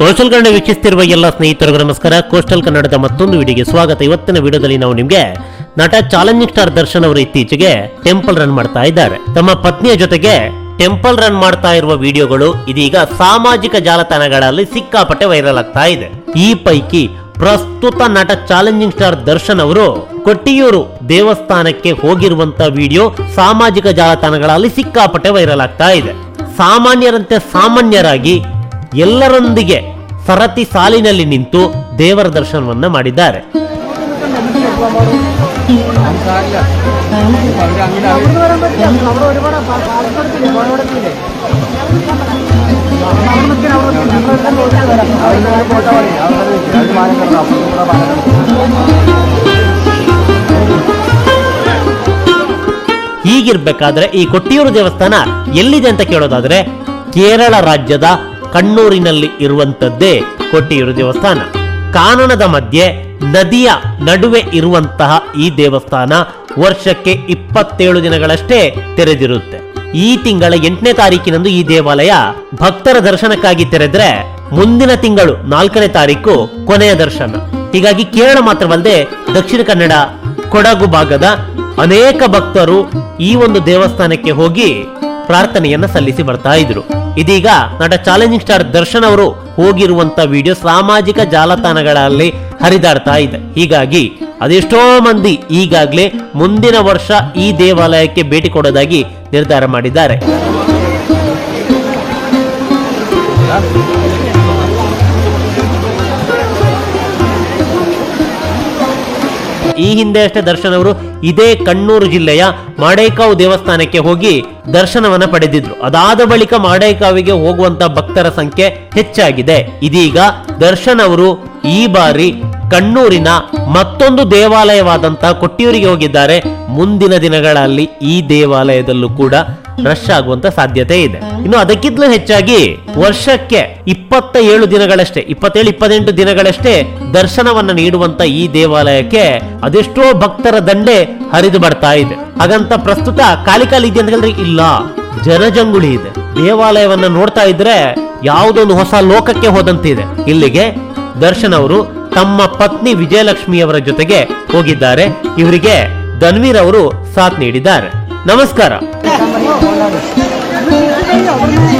Coastal Kannada ವೀಕ್ಷಿಸುತ್ತಿರುವ ಎಲ್ಲ ಸ್ನೇಹಿತರಿಗೂ ನಮಸ್ಕಾರ. ಕೋಸ್ಟಲ್ ಕನ್ನಡದ ಮತ್ತೊಂದು ವಿಡಿಯೋಗೆ ಸ್ವಾಗತ. ಇವತ್ತಿನ ವಿಡಿಯೋದಲ್ಲಿ ನಾವು ನಿಮಗೆ ನಟ ಚಾಲೆಂಜಿಂಗ್ ಸ್ಟಾರ್ ದರ್ಶನ್ ಅವರು ಇತ್ತೀಚೆಗೆ ಟೆಂಪಲ್ ರನ್ ಮಾಡ್ತಾ ಇದ್ದಾರೆ. ತಮ್ಮ ಪತ್ನಿಯ ಜೊತೆಗೆ ಟೆಂಪಲ್ ರನ್ ಮಾಡ್ತಾ ಇರುವ ವಿಡಿಯೋಗಳು ಇದೀಗ ಸಾಮಾಜಿಕ ಜಾಲತಾಣಗಳಲ್ಲಿ ಸಿಕ್ಕಾಪಟ್ಟೆ ವೈರಲ್ ಆಗ್ತಾ ಇದೆ. ಈ ಪೈಕಿ ಪ್ರಸ್ತುತ ನಟ ಚಾಲೆಂಜಿಂಗ್ ಸ್ಟಾರ್ ದರ್ಶನ್ ಅವರು ಕೊಟ್ಟಿಯೂರು ದೇವಸ್ಥಾನಕ್ಕೆ ಹೋಗಿರುವಂತ ವಿಡಿಯೋ ಸಾಮಾಜಿಕ ಜಾಲತಾಣಗಳಲ್ಲಿ ಸಿಕ್ಕಾಪಟ್ಟೆ ವೈರಲ್ ಆಗ್ತಾ ಇದೆ. ಸಾಮಾನ್ಯರಂತೆ ಸಾಮಾನ್ಯರಾಗಿ ಎಲ್ಲರೊಂದಿಗೆ ಸರತಿ ಸಾಲಿನಲ್ಲಿ ನಿಂತು ದೇವರ ದರ್ಶನವನ್ನ ಮಾಡಿದ್ದಾರೆ. ಹೀಗಿರ್ಬೇಕಾದ್ರೆ ಈ ಕೊಟ್ಟಿಯೂರು ದೇವಸ್ಥಾನ ಎಲ್ಲಿದೆ ಅಂತ ಕೇಳೋದಾದ್ರೆ ಕೇರಳ ರಾಜ್ಯದ ಕಣ್ಣೂರಿನಲ್ಲಿ ಇರುವಂತದ್ದೇ ಕೊಟ್ಟಿಯೂರು ದೇವಸ್ಥಾನ. ಕಾನನದ ಮಧ್ಯೆ ನದಿಯ ನಡುವೆ ಇರುವಂತಹ ಈ ದೇವಸ್ಥಾನ ವರ್ಷಕ್ಕೆ ಇಪ್ಪತ್ತೇಳು ದಿನಗಳಷ್ಟೇ ತೆರೆದಿರುತ್ತೆ. ಈ ತಿಂಗಳ ಎಂಟನೇ ತಾರೀಕಿನಂದು ಈ ದೇವಾಲಯ ಭಕ್ತರ ದರ್ಶನಕ್ಕಾಗಿ ತೆರೆದ್ರೆ ಮುಂದಿನ ತಿಂಗಳು ನಾಲ್ಕನೇ ತಾರೀಕು ಕೊನೆಯ ದರ್ಶನ. ಹೀಗಾಗಿ ಕೇರಳ ಮಾತ್ರವಲ್ಲದೆ ದಕ್ಷಿಣ ಕನ್ನಡ, ಕೊಡಗು ಭಾಗದ ಅನೇಕ ಭಕ್ತರು ಈ ಒಂದು ದೇವಸ್ಥಾನಕ್ಕೆ ಹೋಗಿ ಪ್ರಾರ್ಥನೆಯನ್ನ ಸಲ್ಲಿಸಿ ಬರ್ತಾ ಇದ್ರು. ಇದೀಗ ನಟ ಚಾಲೆಂಜಿಂಗ್ ಸ್ಟಾರ್ ದರ್ಶನ್ ಅವರು ಹೋಗಿರುವಂತ ವಿಡಿಯೋ ಸಾಮಾಜಿಕ ಜಾಲತಾಣಗಳಲ್ಲಿ ಹರಿದಾಡ್ತಾ ಇದೆ. ಹೀಗಾಗಿ ಅದೆಷ್ಟೋ ಮಂದಿ ಈಗಾಗಲೇ ಮುಂದಿನ ವರ್ಷ ಈ ದೇವಾಲಯಕ್ಕೆ ಭೇಟಿ ಕೊಡೋದಾಗಿ ನಿರ್ಧಾರ ಮಾಡಿದ್ದಾರೆ. ಈ ಹಿಂದೆ ಅಷ್ಟೇ ದರ್ಶನ್ ಅವರು ಇದೇ ಕಣ್ಣೂರು ಜಿಲ್ಲೆಯ ಮಾಡೇಕಾವು ದೇವಸ್ಥಾನಕ್ಕೆ ಹೋಗಿ ದರ್ಶನವನ್ನ ಪಡೆದಿದ್ರು. ಅದಾದ ಬಳಿಕ ಮಾಡೇಕಾವಿಗೆ ಹೋಗುವಂತ ಭಕ್ತರ ಸಂಖ್ಯೆ ಹೆಚ್ಚಾಗಿದೆ. ಇದೀಗ ದರ್ಶನ್ ಅವರು ಈ ಬಾರಿ ಕಣ್ಣೂರಿನ ಮತ್ತೊಂದು ದೇವಾಲಯವಾದಂತಹ ಕೊಟ್ಟಿಯೂರಿಗೆ ಹೋಗಿದ್ದಾರೆ. ಮುಂದಿನ ದಿನಗಳಲ್ಲಿ ಈ ದೇವಾಲಯದಲ್ಲೂ ಕೂಡ ರಶ್ ಆಗುವಂತ ಸಾಧ್ಯತೆ ಇದೆ. ಇನ್ನು ಅದಕ್ಕಿಂತಲೂ ಹೆಚ್ಚಾಗಿ ವರ್ಷಕ್ಕೆ ಇಪ್ಪತ್ತ ಏಳು ದಿನಗಳಷ್ಟೇ, ಇಪ್ಪತ್ತೇಳು, ಇಪ್ಪತ್ತೆಂಟು ದಿನಗಳಷ್ಟೇ ದರ್ಶನವನ್ನ ನೀಡುವಂತ ಈ ದೇವಾಲಯಕ್ಕೆ ಅದೆಷ್ಟೋ ಭಕ್ತರ ದಂಡೆ ಹರಿದು ಬರ್ತಾ ಇದೆ. ಹಾಗಂತ ಪ್ರಸ್ತುತ ಖಾಲಿ ಖಾಲಿ ಇದೆ ಇಲ್ಲ, ಜನಜಂಗುಳಿ ಇದೆ. ದೇವಾಲಯವನ್ನ ನೋಡ್ತಾ ಇದ್ರೆ ಯಾವುದೊಂದು ಹೊಸ ಲೋಕಕ್ಕೆ ಹೋದಂತಿದೆ. ಇಲ್ಲಿಗೆ ದರ್ಶನ್ ಅವರು ತಮ್ಮ ಪತ್ನಿ ವಿಜಯಲಕ್ಷ್ಮಿಯವರ ಜೊತೆಗೆ ಹೋಗಿದ್ದಾರೆ. ಇವರಿಗೆ ಧನ್ವೀರ್ ಅವರು ಸಾಥ್ ನೀಡಿದ್ದಾರೆ. ನಮಸ್ಕಾರ. 我们是时代